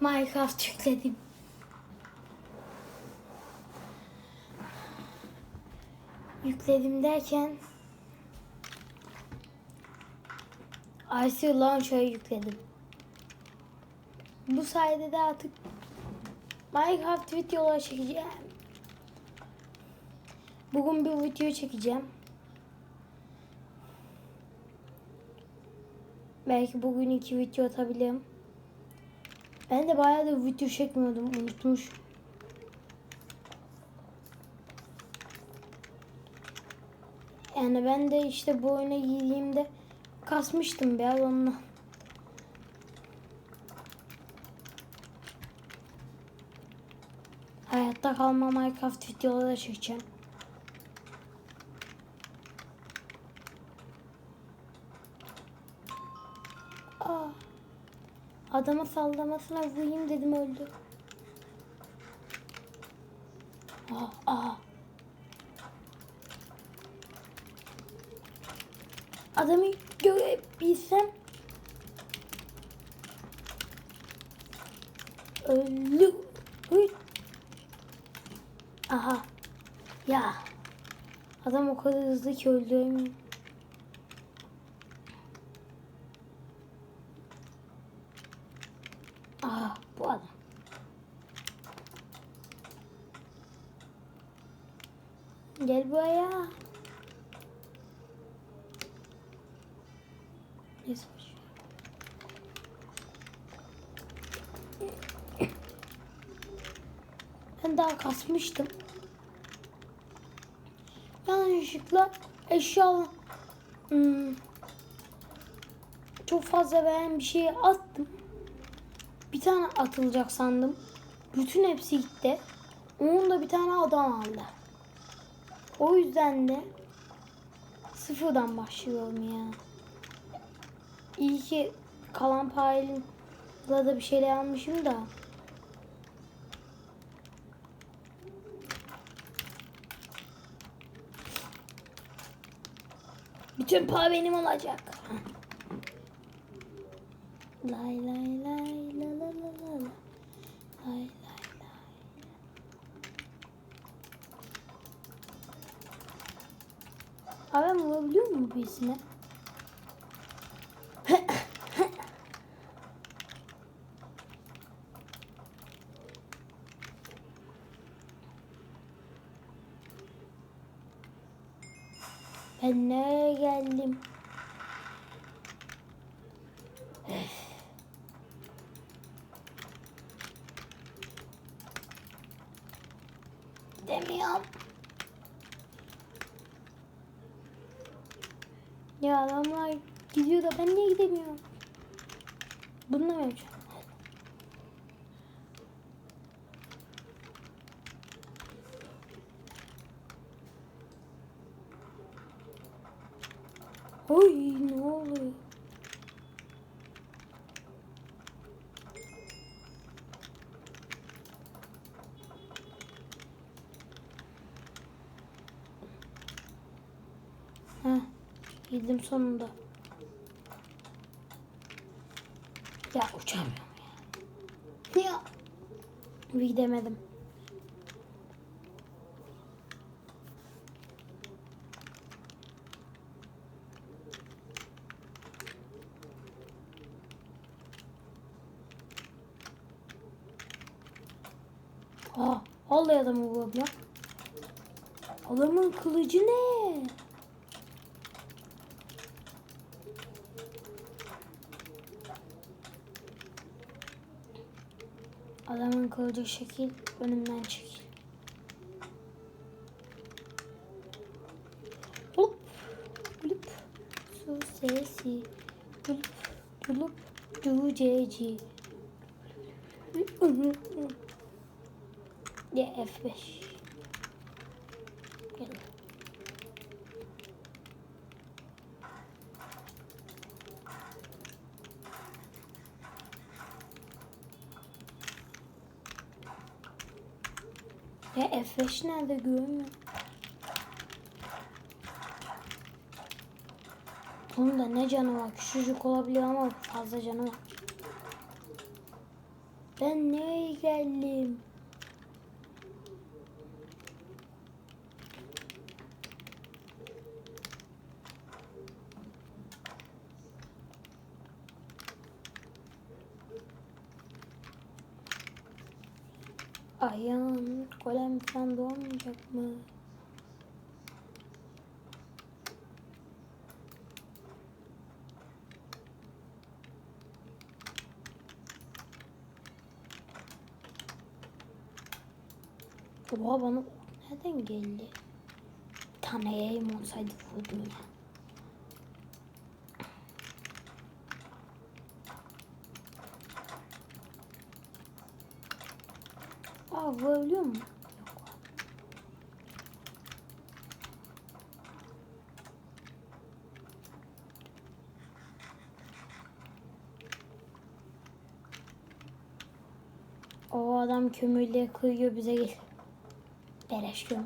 Minecraft yükledim. Yükledim derken IC Launcher'ı yükledim. Bu sayede de artık Minecraft videolar çekeceğim. Bugün bir video çekeceğim. Belki bugün iki video atabilirim. Ben de bayağı da video çekmiyordum. Unutmuş. Yani ben de işte bu oyuna girdiğimde kasmıştım biraz onunla. Hayatta kalma Minecraft videoları çekeceğim. Adama sallamasına vurayım dedim öldü. Aa, aa. Adamı görebilsem. Hıy. Aha. Ya. Adam o kadar hızlı ki öldüremiyorum. Aha bu adam. Gel buraya. Ben daha kasmıştım. Yanlışlıkla eşya hmm, çok fazla ben bir şeye attım. Bir tane atılacak sandım. Bütün hepsi gitti. Onun da bir tane adam aldı. O yüzden de sıfırdan başlıyorum ya. İyi ki kalan parayla da bir şeyler almışım da. Bütün para benim olacak. Lay lay lay la la la la la. Lay lay lay. Abi ben muyum birisine? Ben nereye geldim? Gidemiyorum. Ya adamlar gidiyor da ben niye gidemiyorum? Bununla mı yapacağım? Oy ne oluyor? Girdim sonunda. Ya uçamıyorum ya. Ya. Gidemedim. Aa, vallahi adamı vurdum ya. Adamın kılıcı ne? Adamın kılıcı şekil önümden çekil. Hop, bulup, su sesi, bulup, bulup, duceci. Ya F5. Gel. Ya F5 nerede görmüyorum. Bunun da ne canı var? Küçücük olabiliyor ama fazla canı var. Ben nereye geldim? Golem falan doğmayacak mı? Oha bana nereden geldi? Bir tane yayım olsaydı vurdum ya. Aa vurabiliyor mu? Yok. O adam kömürle kıyıyor bize gel. Beleş kömür.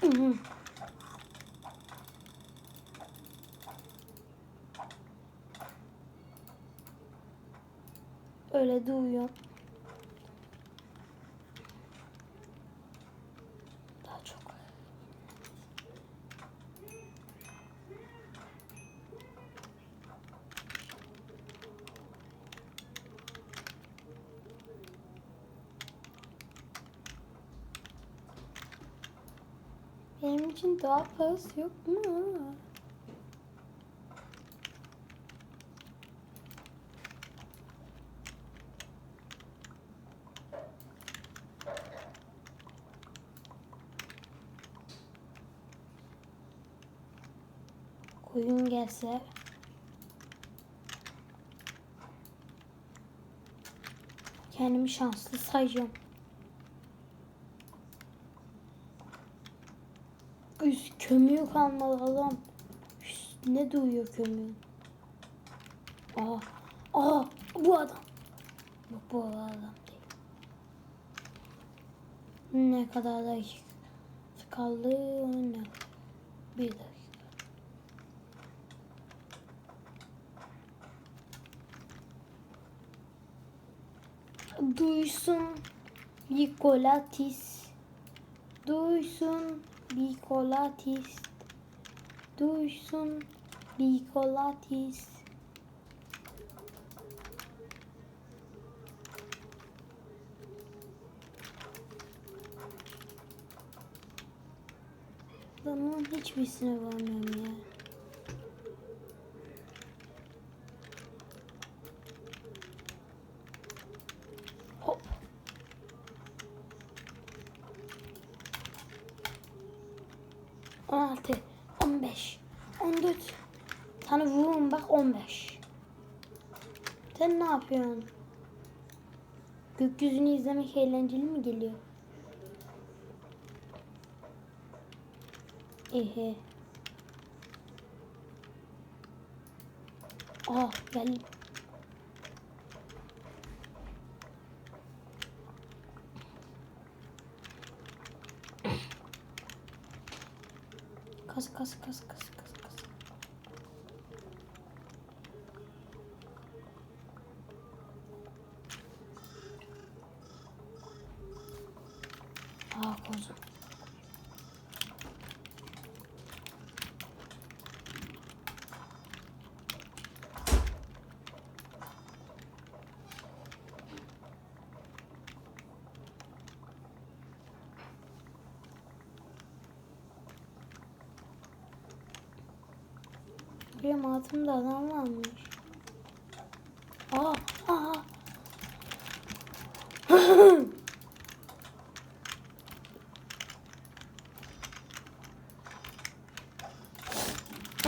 Hı. Öyle duyuyor. Daha çok. Benim için daha parası yok mu? Koyun gelse kendimi şanslı sayacağım. Üst kömüğü kalmadı adam. Üst, ne duyuyor kömüğün? Aa, aa bu adam. Yok bu adam değil. Ne kadar dakika kaldı? Ne? Bir dakika. Duysun Nikolatis. Duysun Nikolatis. Duysun Nikolatis. Ben bunun hiçbirisine varmıyorum ya. Hop. On altı, on beş, on dört. Sana vururum bak on beş. Sen ne yapıyorsun? Gökyüzünü izlemek eğlenceli mi geliyor? Ehe. Ah gel. Benim altımda adam varmış. Aa, aa.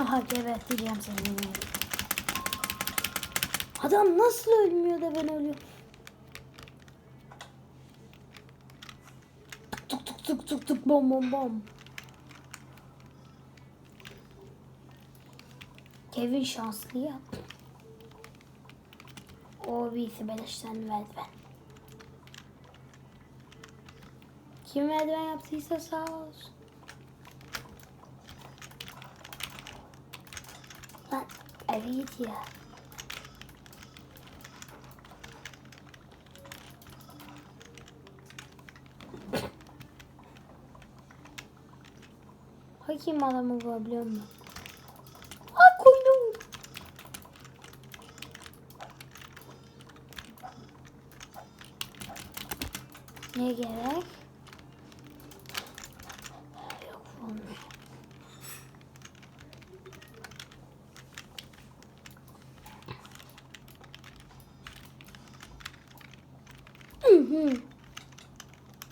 Aha geberteceğim seni. Adam nasıl ölmüyor da ben ölüyorum? Tuk tuk tuk tuk tuk bom bom bom. Kevin şanslı ya. O birisi beleşten merdiven. Kim merdiven yaptıysa sağ olsun. Hadi git ya. Bakayım adamı bulabiliyor muyum? Ne gerek? Yok olmuyor.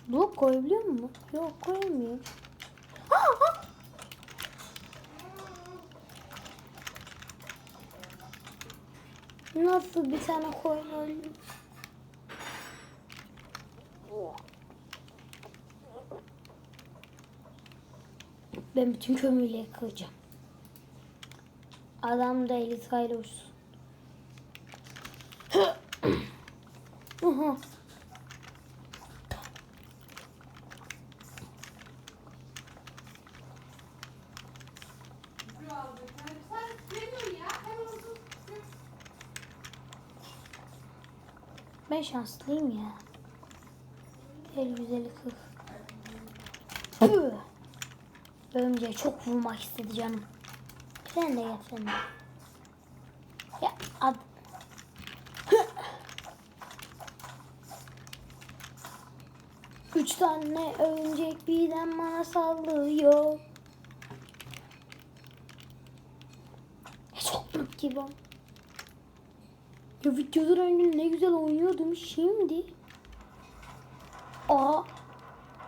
Blok koyabiliyor mu? Yok koyamıyorum. Nasıl bir tane koyun öldü? Ben bütün kömürleri yakacağım. Adam da elit hayli uçsun. Ben şanslıyım ya. El güzeli kız. Örümceğe çok vurmak istedi canım. Sen de gel sen de. Ya ad... Üç tane örümcek birden bana sallıyor. Çok mutlu gibi. Ya videodan önce ne güzel oynuyordum şimdi. Aa,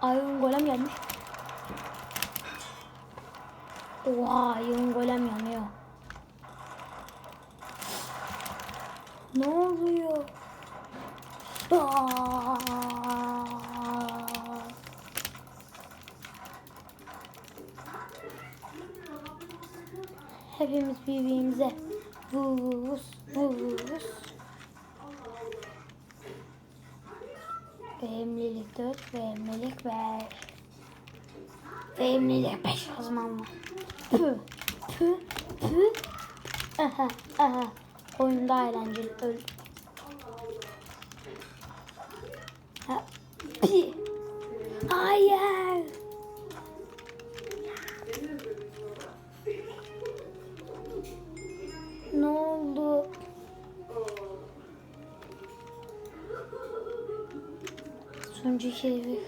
Iron Golem gelmiş. Oha Iron Golem yanıyor. Ne oluyor? Aa! Hepimiz birbirimize vururuz, vururuz. Verimlilik 4, verimlilik 5. Verimlilik 5 o zaman var. Pü, pü, pü. Aha, aha. Oyun daha eğlenceli. Öl. Ha, pi. Hayır. Ne oldu? Sonuncu kere.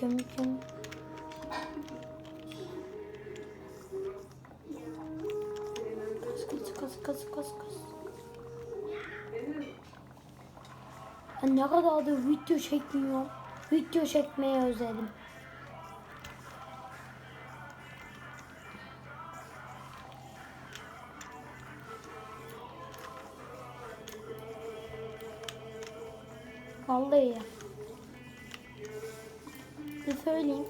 Kömür. Kas kas kas kas kas kas. Ben ne kadardır video çekmiyorum. Video çekmeyi özledim. Vallahi ya. Söyleyeyim.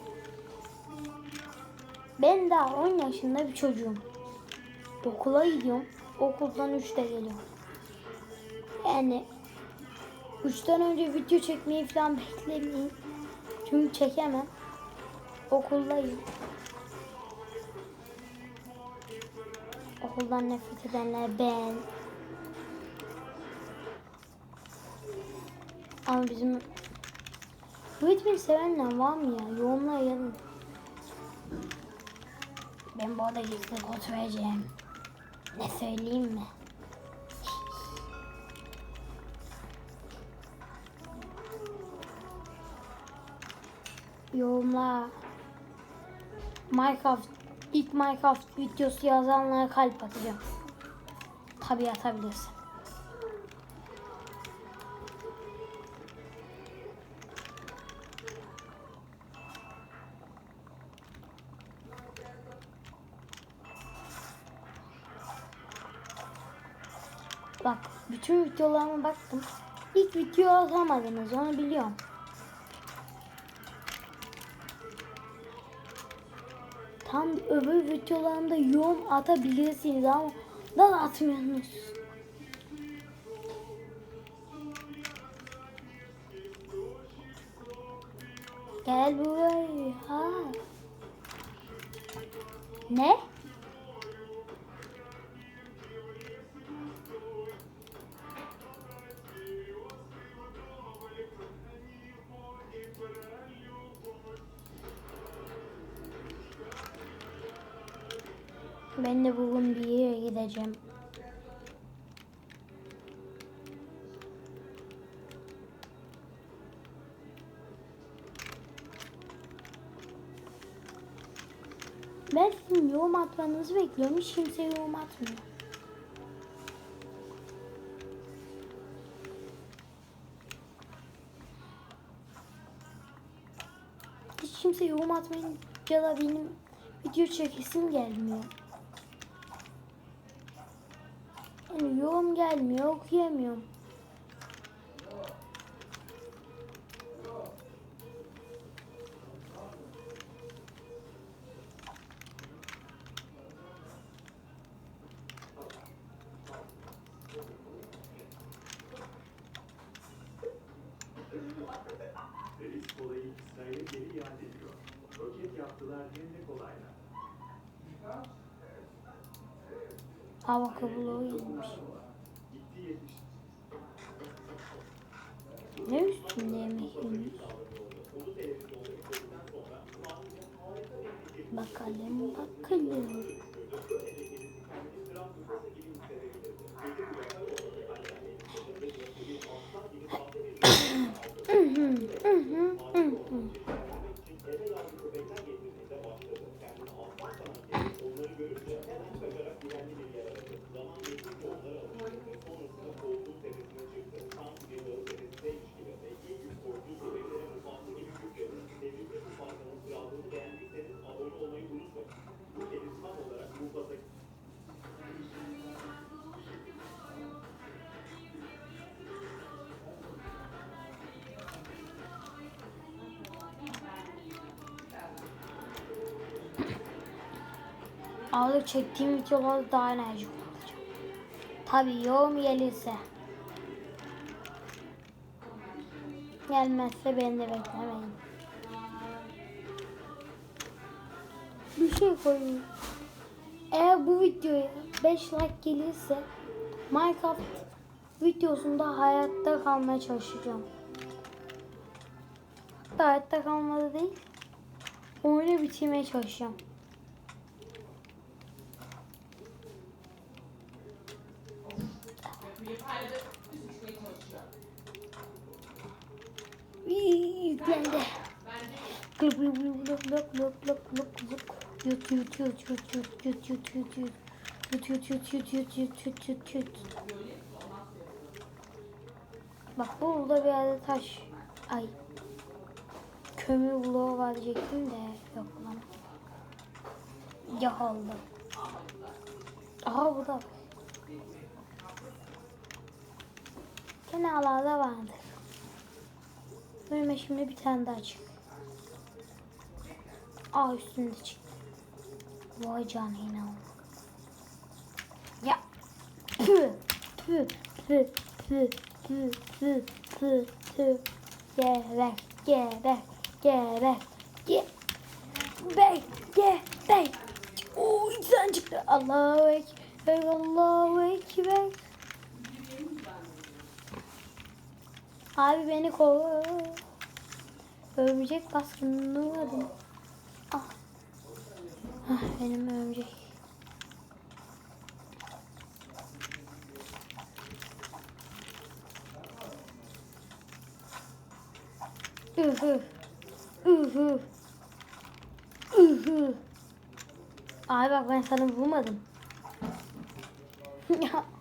Ben daha 10 yaşında bir çocuğum. Okula gidiyorum. Okuldan 3'te geliyorum. Yani 3'ten önce video çekmeyi falan beklemeyin. Çünkü çekemem. Okuldayım. Okuldan nefret edenler ben. Ama bizim bu ritmi sevenler var mı ya? Yorumlara yazın. Ben bu arada gizli kod vereceğim. Ne söyleyeyim mi? Yorumlara Minecraft ilk Minecraft videosu yazanlara kalp atacağım. Tabii atabilirsin. Bak bütün videolarıma baktım. İlk video atamadınız onu biliyorum. Tam öbür videolarımda yorum atabilirsiniz ama da atmıyorsunuz. Gel buraya. Ha. Ne? Ben sizin yorum atmanızı bekliyorum. Hiç kimse yorum atmıyor. Hiç kimse yorum atmayınca da benim video çekesim gelmiyor. Yani yorum gelmiyor, okuyamıyorum. Reis olayı İsrail'e geri iade ediyor. Roket yaptılar hem de kolayla. Hava kabuğu yetmiş. Ne üstünde yemek yiyorsunuz? Bakalım bakalım. 嗯哼嗯哼嗯哼 Ağırlık çektiğim videolarda daha enerjik olacağım. Tabii yorum gelirse. Gelmezse beni de beklemeyin. Bir şey koyayım. Eğer bu videoya 5 like gelirse Minecraft videosunda hayatta kalmaya çalışacağım. Hatta hayatta kalmada değil. Oyunu bitirmeye çalışacağım. İyi, Yüklendi. Glık glık glık glık glık glık glık glık glık. Yut yut yut yut yut yut yut yut yut. Yut yut yut yut yut yut yut yut yut. Bak burada bir yerde taş. Ay. Kömür bloğu var diyecektim de yok lan. Ya oldu. Aha bu da. Kenarlarda vardır. Önüme şimdi bir tane daha çık. Aa üstünde çıktı. Vay canına. Ya. Pü. Pü. Pü. Pü. Pü. Pü. Pü. Pü. Geber. Geber. Geber. Geber. Geber. Oo insan çıktı. Allahu Ekber. Allahu Ekber. Abi beni koru. Örümcek baskınına uğradım. Ah. ah benim örümcek. Ühü. Ühü. Ühü. Abi bak ben sana vurmadım.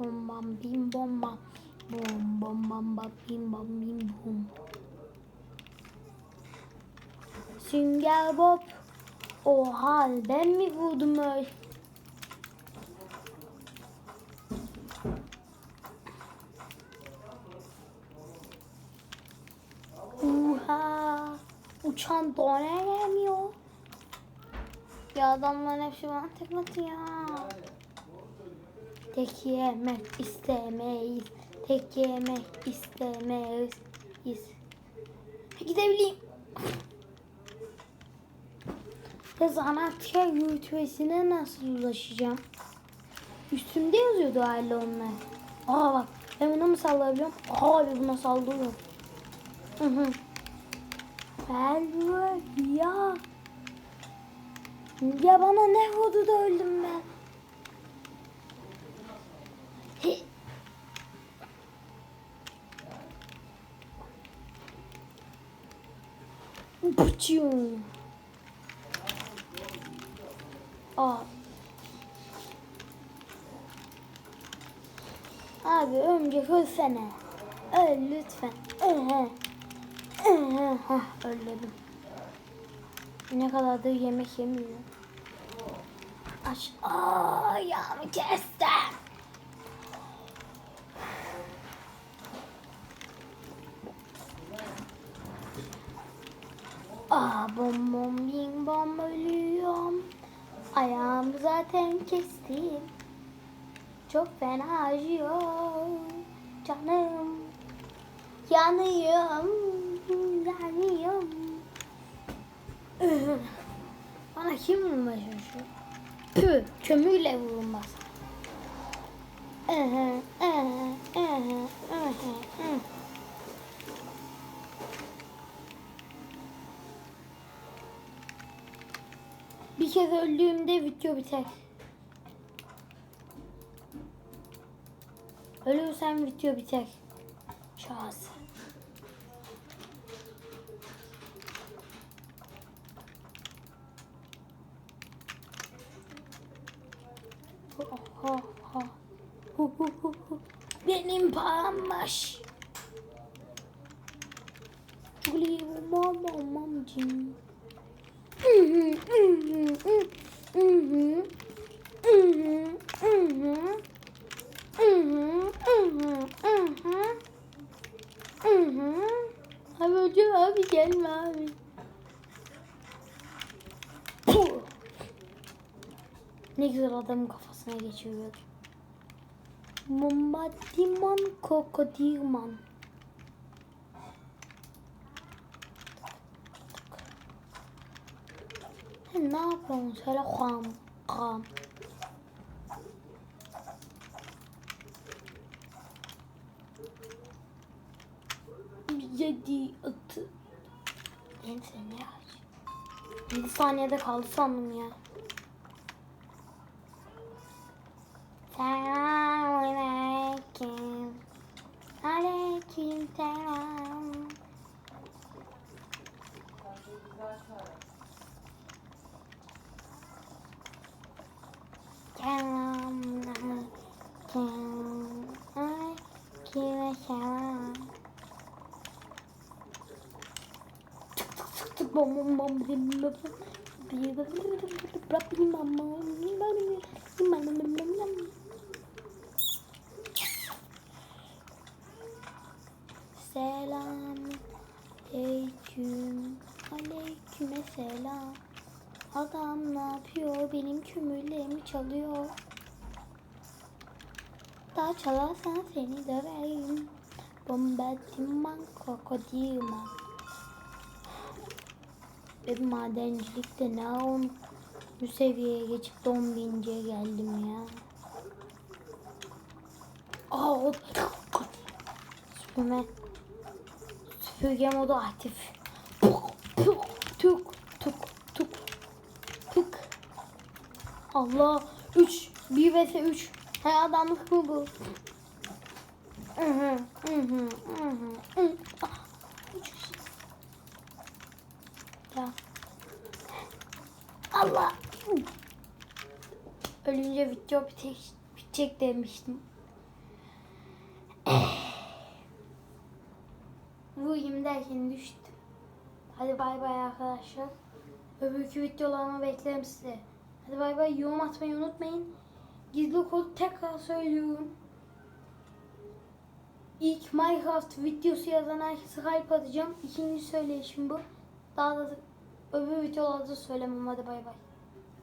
Ya. Bombam bim bombam. Bom bom bam bam bim bam bim bom. Sünger Bob. Oha ben mi vurdum öyle? Uha. Uçan dona gelmiyor. Ya adamların hepsi bana tek atıyor. Tek yemek istemeyiz. Tek yemek istemeyiz. Gidebileyim. Ya zanaatkar yürütmesine nasıl ulaşacağım? Üstümde yazıyordu hala onlar. Aa bak ben buna mı sallayabiliyorum? Abi buna sallıyorum. Hı hı. Elver ya. Ya bana ne vurdu da öldüm ben. Bıçım. Aa. Abi önce ölsene. Öl lütfen. Ehe. Ehe. Hah öldüm. Ne kadardır yemek yemiyorum. Aç. Aa, ayağımı kestim. Aa bom bom bim bom ölüyorum. Ayağımı zaten kestim. Çok fena acıyor. Canım. Yanıyorum. Yanıyorum. Bana kim vurmaya çalışıyor? Püh, kömürle vurulmaz. Ehe. Kez öldüğümde video biter. Ölürsem video biter. Hu. Benim. Çukuliye adamın kafasına geçiyor. Bombardiment krokodilman. Sen ne yapıyorsun? Söyle kam kam. Yedi atı. Sen ne aç? 7 saniyede kaldı sandım ya. Selamünaleyküm. Aleyküm selam. Selamünaleyküm. Aleyküm selam. Tık tık tık tık bom bom bom bim bim bim. Selam aleyküm aleyküme selam. Adam ne yapıyor? Benim kömürlerimi çalıyor. Daha çalarsan seni döverim. Bombardiment krokodilman. Ve madencilikte ne on bu seviyeye geçip 10 binciye geldim ya. Aa, o... Süpürge modu aktif. Tuk tuk tuk tuk tuk tuk. Allah 3 1 vs 3. He adamlık mı bu? Hı hı hı hı. Ah. Ya. Allah. Ölünce video bitecek, bitecek demiştim. Derken düştüm. Hadi bay bay arkadaşlar. Öbürkü videolarımı beklerim size. Hadi bay bay. Yorum atmayı unutmayın. Gizli kodu tekrar söylüyorum. İlk Minecraft videosu yazan herkese kalp atacağım. İkinci söyleyişim bu. Daha da öbür videolarda söylemem. Hadi bay bay.